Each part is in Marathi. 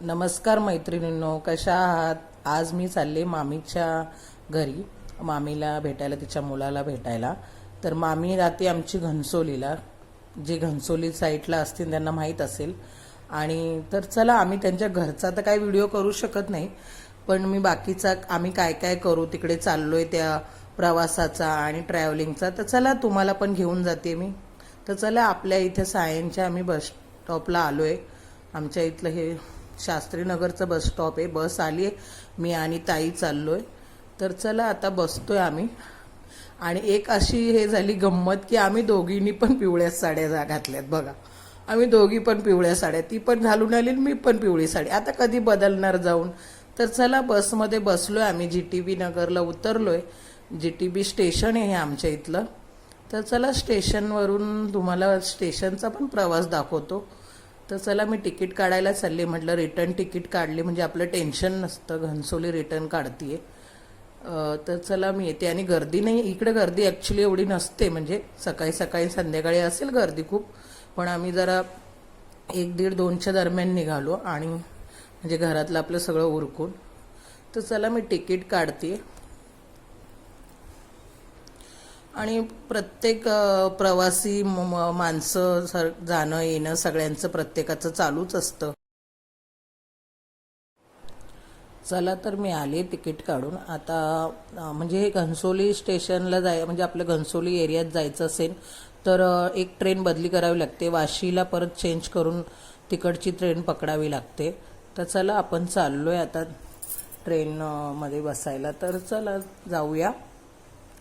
नमस्कार मैत्रिणींनो कशा आहात? आज मी चालले मामीच्या घरी. मामीला भेटायला तिच्या मुलाला भेटायला. तर मामी राहते आमची घनसोलीला जे घनसोली साईडला असतील त्यांना माहीत असेल. आणि तर चला आम्ही त्यांच्या घरचा तर काही व्हिडिओ करू शकत नाही. पण मी बाकीचा आम्ही काय काय करू तिकडे चाललोय त्या प्रवासाचा आणि ट्रॅव्हलिंगचा तर चला तुम्हाला पण घेऊन जाते मी. तर चला आपल्या इथे सायनच्या आम्ही बस स्टॉपला आलोय. आमच्या इथलं हे शास्त्रीनगरचं बस स्टॉप आहे. बस आली आहे. मी आणि ताई चाललो आहे तर चला आता बसतो आहे आम्ही. आणि एक अशी हे झाली गंमत की आम्ही दोघींनी पण पिवळ्या साड्या जा- घातल्यात बघा. आम्ही दोघी पण पिवळ्या साड्या. ती पण घालून आली मी पण पिवळी साडी. आता कधी बदलणार जाऊन? तर चला बसमध्ये बसलो आहे आम्ही. जी टी बी नगरला उतरलो आहे जी टी बी स्टेशन आहे हे आमच्या इथलं. तर चला स्टेशनवरून तुम्हाला स्टेशनचा पण प्रवास दाखवतो. तर चला मी तिकीट काढायला चालले म्हटलं रिटर्न तिकीट काढले म्हणजे आपलं टेन्शन नसतं. घनसोली रिटर्न काढतीये. तर चला मी येते. आणि गर्दी नाही इकडे गर्दी ॲक्च्युली एवढी नसते. म्हणजे सकाळी सकाळी संध्याकाळी असेल गर्दी खूप. पण आम्ही जरा एक दीड दोनच्या दरम्यान निघालो आणि म्हणजे घरातलं आपलं सगळं उरकून. तर चला मी तिकीट काढते आणि प्रत्येक प्रवासी म- माणसं सर जाणं येणं सगळ्यांचं प्रत्येकाचं चालूच असतं. चला तर मी आले तिकीट काढून. आता म्हणजे हे घनसोली स्टेशनला जाय म्हणजे आपल्या घनसोली एरियात जायचं असेल तर एक ट्रेन बदली करावी लागते. वाशीला परत चेंज करून तिकडची ट्रेन पकडावी लागते. तर चला आपण चाललो आहे आता ट्रेनमध्ये बसायला. तर चला जाऊया.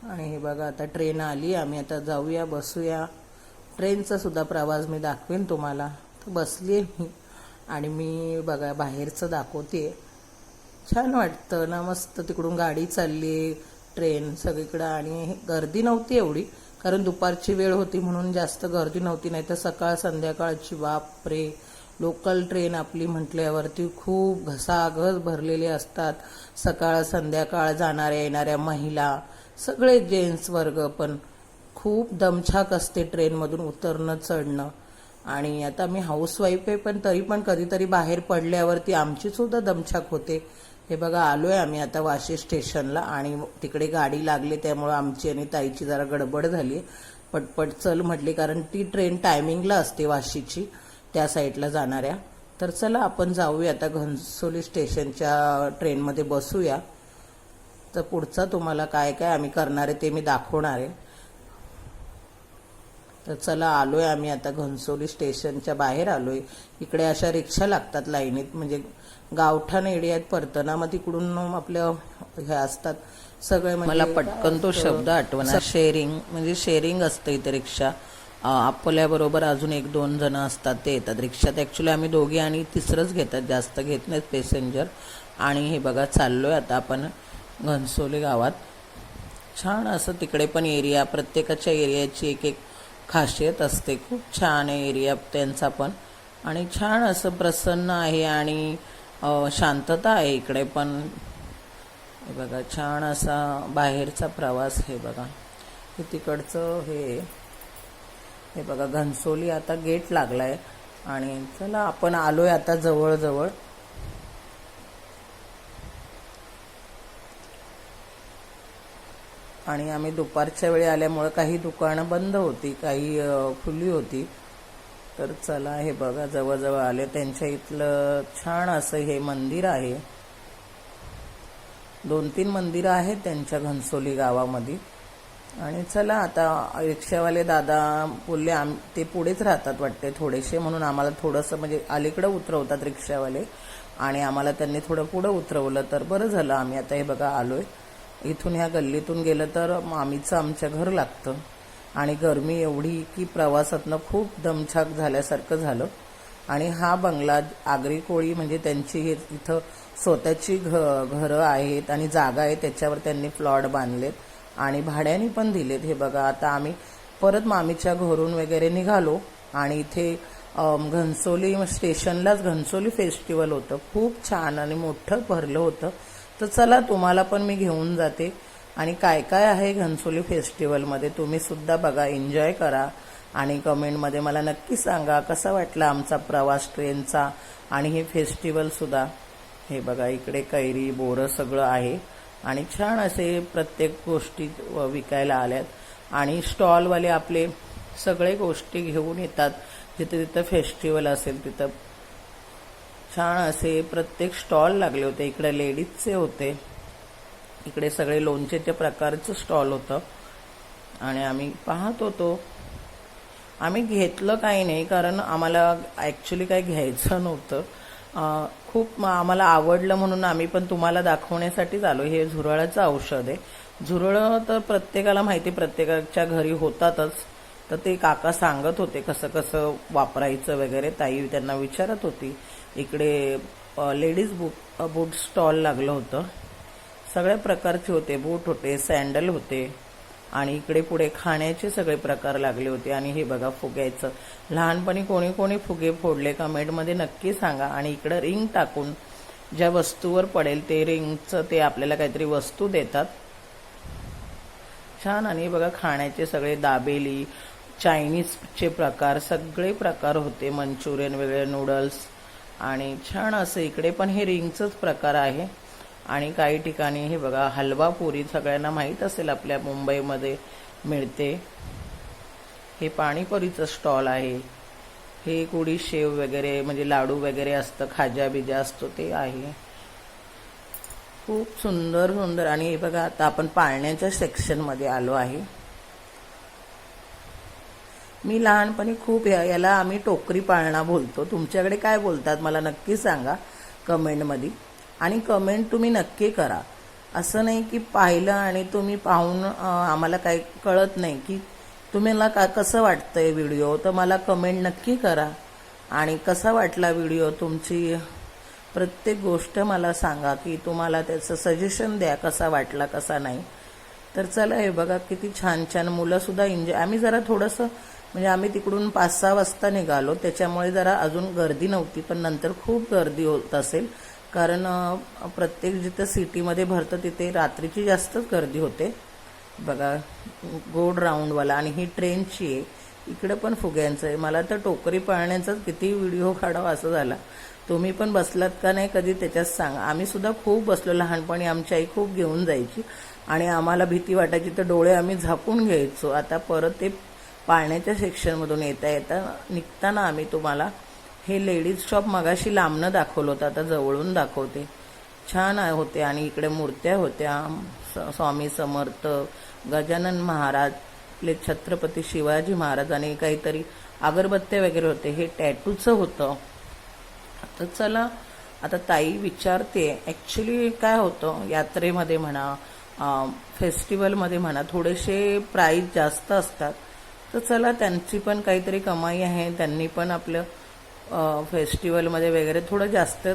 आणि हे बघा आता ट्रेन आली. आम्ही आता जाऊया बसूया. ट्रेनचा सुद्धा प्रवास मी दाखवेन तुम्हाला. तर बसली मी. आणि मी बघा बाहेरचं दाखवते. छान वाटतं ना मस्त तिकडून गाडी चालली ट्रेन सगळीकडं. आणि गर्दी नव्हती एवढी कारण दुपारची वेळ होती म्हणून जास्त गर्दी नव्हती. नाही तर सकाळ संध्याकाळची बापरे! लोकल ट्रेन आपली म्हटल्यावरती खूप घसाघस भरलेले असतात. सकाळ संध्याकाळ जाणाऱ्या येणाऱ्या महिला सगळे जेंट्स वर्ग पण खूप दमछाक असते ट्रेनमधून उतरणं चढणं. आणि आता मी हाऊसवाईफ आहे पण तरी पण कधीतरी बाहेर पडल्यावरती आमचीसुद्धा दमछाक होते. हे बघा आलो आहे आम्ही आता वाशी स्टेशनला आणि तिकडे गाडी लागली त्यामुळं आमची आणि ताईची जरा गडबड झाली. पटपट चल म्हटली कारण ती ट्रेन टायमिंगला असते वाशीची त्या साईडला जाणाऱ्या. तर चला आपण जाऊया आता घनसोली स्टेशनच्या ट्रेनमध्ये बसूया. तर पुढचा तुम्हाला काय काय आम्ही करणार आहे ते मी दाखवणार आहे. तर चला आलोय आम्ही आता घनसोली स्टेशनच्या बाहेर आलोय. इकडे अशा रिक्षा लागतात लाईनीत म्हणजे गावठाण एरियात परतना मग तिकडून आपल्या हे असतात. सगळे मला पटकन तो शब्द आठवणार. शेअरिंग म्हणजे शेअरिंग असतं इथे रिक्षा. आपल्याबरोबर अजून एक दोन जण असतात ते येतात रिक्षात. ॲक्च्युली आम्ही दोघे आणि तिसरंच घेतात जास्त घेत नाहीत पॅसेंजर आणि हे बघा चाललोय आता आपण. घनसोली गावात. छान असं तिकडे पण एरिया प्रत्येकाच्या एरियाची एक एक खासियत असते. खूप छान आहे एरिया त्यांचा पण. आणि छान असं प्रसन्न आहे आणि शांतता आहे इकडे पण. हे बघा छान असा बाहेरचा प्रवास हे बघा. हे तिकडचं हे हे बघा घनसोली आता गेट लागला आहे आणि चला आपण आलोय आता जवळजवळ. आणि आम्ही दुपारच्या वेळी आल्यामुळं काही दुकानं बंद होती काही खुली होती. तर चला हे बघा जवळजवळ आले. त्यांच्या इथलं छान असं हे मंदिर आहे. दोन तीन मंदिरं आहेत त्यांच्या घनसोली गावामध्ये. आणि चला आता रिक्षावाले दादा बोलले आम ते पुढेच राहतात वाटते थोडेसे म्हणून आम्हाला थोडंसं म्हणजे अलीकडं उतरवतात रिक्षावाले. आणि आम्हाला त्यांनी थोडं पुढं उतरवलं तर बरं झालं. आम्ही आता हे बघा आलोय. इथून ह्या गल्लीतून गेलं तर मामीचं आमच्या घर लागतं. आणि गरमी एवढी की प्रवासातनं खूप दमछाक झाल्यासारखं झालं. आणि हा बंगला आगरी कोळी म्हणजे त्यांची हे इथं स्वतःची घ घरं आहेत आणि जागा आहे त्याच्यावर त्यांनी प्लॉट बांधलेत. आणि भाड्याने पण दिलेत. हे बघा आता आम्ही परत मामीच्या घरून वगैरे निघालो आणि इथे घनसोली स्टेशनलाच घनसोली फेस्टिवल होतं. खूप छान आणि मोठं भरलं होतं. तर चला तुम्हाला पण मी घेऊन जाते. आणि काय काय आहे घनसोली फेस्टिवलमध्ये तुम्ही सुद्धा बघा एन्जॉय करा. आणि कमेंटमध्ये मला नक्की सांगा कसा वाटला आमचा प्रवास ट्रेनचा आणि हे फेस्टिवलसुद्धा हे बघा इकडे कैरी बोरं सगळं आहे. आणि छान असे प्रत्येक गोष्टी व- विकायला आल्यात. आणि स्टॉलवाले आपले सगळे गोष्टी घेऊन येतात. जिथे तिथं फेस्टिवल असेल तिथं छान असे प्रत्येक स्टॉल लागले होते. इकडे लेडीजचे होते. इकडे सगळे लोणचेच्या प्रकारचं स्टॉल होतं. आणि आम्ही पाहत होतो. आम्ही घेतलं काही नाही कारण आम्हाला ॲक्च्युली काही घ्यायचं नव्हतं. खूप आम्हाला आवडलं म्हणून आम्ही पण तुम्हाला दाखवण्यासाठीच आलो. हे झुरळाचं औषध आहे. झुरळं तर प्रत्येकाला माहिती प्रत्येकाच्या घरी होतातच. तर ते काका सांगत होते कसं कसं वापरायचं वगैरे. ताई त्यांना विचारत होती. इकडे लेडीज बुक बूट स्टॉल लागलं होतं. सगळ्या प्रकारचे होते. बूट होते सँडल होते. आणि इकडे पुढे खाण्याचे सगळे प्रकार लागले होते. आणि हे बघा फुग्याचं. लहानपणी कोणी कोणी फुगे फोडले कमेंटमध्ये नक्की सांगा. आणि इकडं रिंग टाकून ज्या वस्तूवर पडेल ते रिंगचं ते आपल्याला काहीतरी वस्तू देतात. छान. आणि बघा खाण्याचे सगळे दाबेली चायनीजचे प्रकार सगळे प्रकार होते. मंचुरियन वेगळे नूडल्स. आणि छान असं इकडे पण हे रिंगचंच प्रकार आहे. आणि काही ठिकाणी हे बघा हलवा पुरी सगळ्यांना माहीत असेल आपल्या मुंबईमध्ये मिळते. हे पाणीपुरीचं स्टॉल आहे. हे कुडी शेव वगैरे म्हणजे लाडू वगैरे असतं खाजा बिजा असतो ते आहे. खूप सुंदर सुंदर. आणि हे बघा आता आपण पाळण्याच्या सेक्शनमध्ये आलो आहे. मी लहानपणी खूप या- याला आम्ही टोकरी पाळणा बोलतो. तुमच्याकडे काय बोलतात मला नक्की सांगा कमेंटमध्ये. आणि कमेंट तुम्ही नक्की करा. असं नाही की पाहिलं आणि तुम्ही पाहून आम्हाला काही कळत नाही की तुम्हाला का कसं वाटतं आहे व्हिडिओ? तर मला कमेंट नक्की करा. आणि कसा वाटला व्हिडिओ? तुमची प्रत्येक गोष्ट मला सांगा की तुम्हाला त्याचं सजेशन द्या कसा वाटला कसा नाही. तर चला हे बघा किती छान छान मुलं सुद्धा एन्जॉय आम्ही जरा थोडंसं म्हणजे आम्ही तिकडून पाच सहा वाजता निघालो. त्याच्यामुळे जरा अजून गर्दी नव्हती पण नंतर खूप गर्दी होत असेल. कारण प्रत्येक जिथं सिटीमध्ये भरतं तिथे रात्रीची जास्तच गर्दी होते. बघा गोड राऊंडवाला आणि ही ट्रेनची आहे. इकडं पण फुग्यांचं आहे. मला तर टोकरी पाळण्याचाच किती व्हिडिओ काढावा असं झाला. तुम्ही पण बसलात का नाही कधी त्याच्यात सांगा. आम्ही सुद्धा खूप बसलो. लहानपणी आमची आई खूप घेऊन जायची. आणि आम्हाला भीती वाटायची तर डोळे आम्ही झाकून घ्यायचो. आता परत ते पाळण्याच्या सेक्शनमधून येता येता निघताना आम्ही तुम्हाला हे लेडीज शॉप मगाशी लांबनं दाखवलं होतं आता जवळून दाखवते. छान आहे होते आणि इकडे मूर्त्या होत्या. स- स्वामी समर्थ गजानन महाराज आपले छत्रपती शिवाजी महाराज आणि काहीतरी अगरबत्त्या वगैरे होते. हे टॅटूचं होतं. तर चला आता ताई विचारते ॲक्च्युली काय होतं यात्रेमध्ये म्हणा फेस्टिवलमध्ये म्हणा थोडेसे प्राईज जास्त असतात तर चला त्यांची पण काहीतरी कमाई आहे त्यांनी पण आपलं फेस्टिवलमध्ये वगैरे थोडं जास्त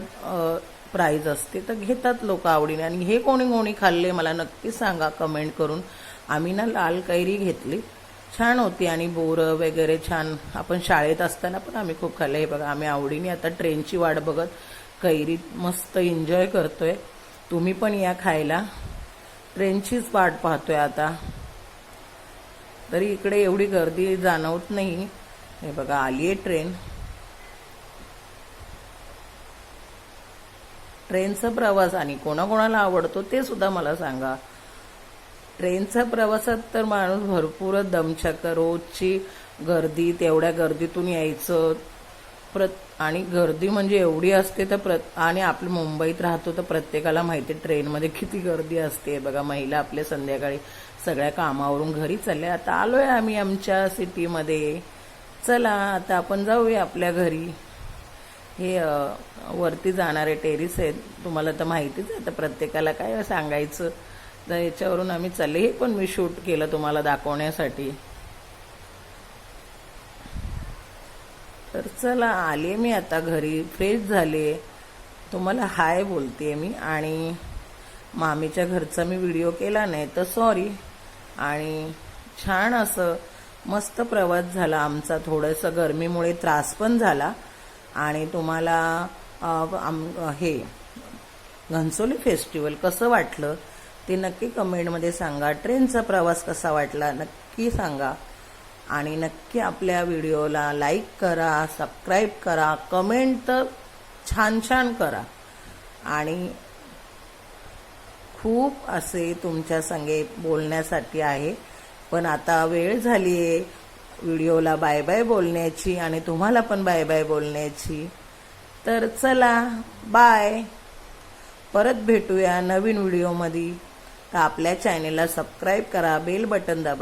प्राईज असते तर घेतात लोक आवडीने. आणि हे कोणी कोणी खाल्ले मला नक्की सांगा कमेंट करून. आम्ही ना लाल कैरी घेतली. छान होती आणि बोरं वगैरे छान. आपण शाळेत असताना पण आम्ही खूप खाल्ले. हे बघा आम्ही आवडीने आता ट्रेनची वाट बघत कैरी मस्त एन्जॉय करतोय. तुम्ही पण या खायला. ट्रेनचीच वाट पाहतोय आता. तरी इकडे एवढी गर्दी जाणवत नाही. हे बघा आली आहे ट्रेन. ट्रेनचा प्रवास आणि कोणाकोणाला आवडतो ते सुद्धा मला सांगा. ट्रेनचा प्रवासात तर माणूस भरपूर दमछक रोजची गर्दी तेवढ्या गर्दीतून यायचं. प्रत आणि गर्दी म्हणजे एवढी असते तर प्रत आणि आपलं मुंबईत राहतो तर प्रत्येकाला माहिती आहे ट्रेनमध्ये किती गर्दी असते. बघा महिला आपल्या संध्याकाळी सगळ्या कामावरून घरी चालल्या. आता आलोय आम्ही आमच्या सिटीमध्ये. चला आता आपण जाऊया आपल्या घरी. हे वरती जाणारे टेरिस आहेत. तुम्हाला तर माहितीच आहे तर प्रत्येकाला काय सांगायचं? तर याच्यावरून आम्ही चालले. हे पण मी शूट केलं तुम्हाला दाखवण्यासाठी. तर चला आले मी आता घरी. फ्रेश झाले तुम्हाला हाय बोलते मी. आणि मामीच्या घरचा मी व्हिडिओ केला नाही तर सॉरी आणि छान असं मस्त प्रवास झाला आमचा. थोडंसं गरमीमुळे त्रास पण झाला. आणि तुम्हाला आम- हे घनसोली फेस्टिवल कसं वाटलं ते नक्की कमेंटमध्ये सांगा. ट्रेनचा प्रवास कसा वाटला नक्की सांगा. आणि नक्की आपल्या व्हिडिओला लाईक करा सबस्क्राईब करा कमेंट तर छान छान करा. आणि खूप असे तुमच्या संगे बोलण्यासाठी आहे. पण आता वेळ झाली आहे व्हिडिओला बाय बाय बोलण्याची आणि तुम्हाला पण बाय बाय बोलण्याची. तर चला बाय. परत भेटूया नवीन व्हिडिओमध्ये. तर आपल्या चॅनेलला सबस्क्राईब करा बेल बटन दाबा.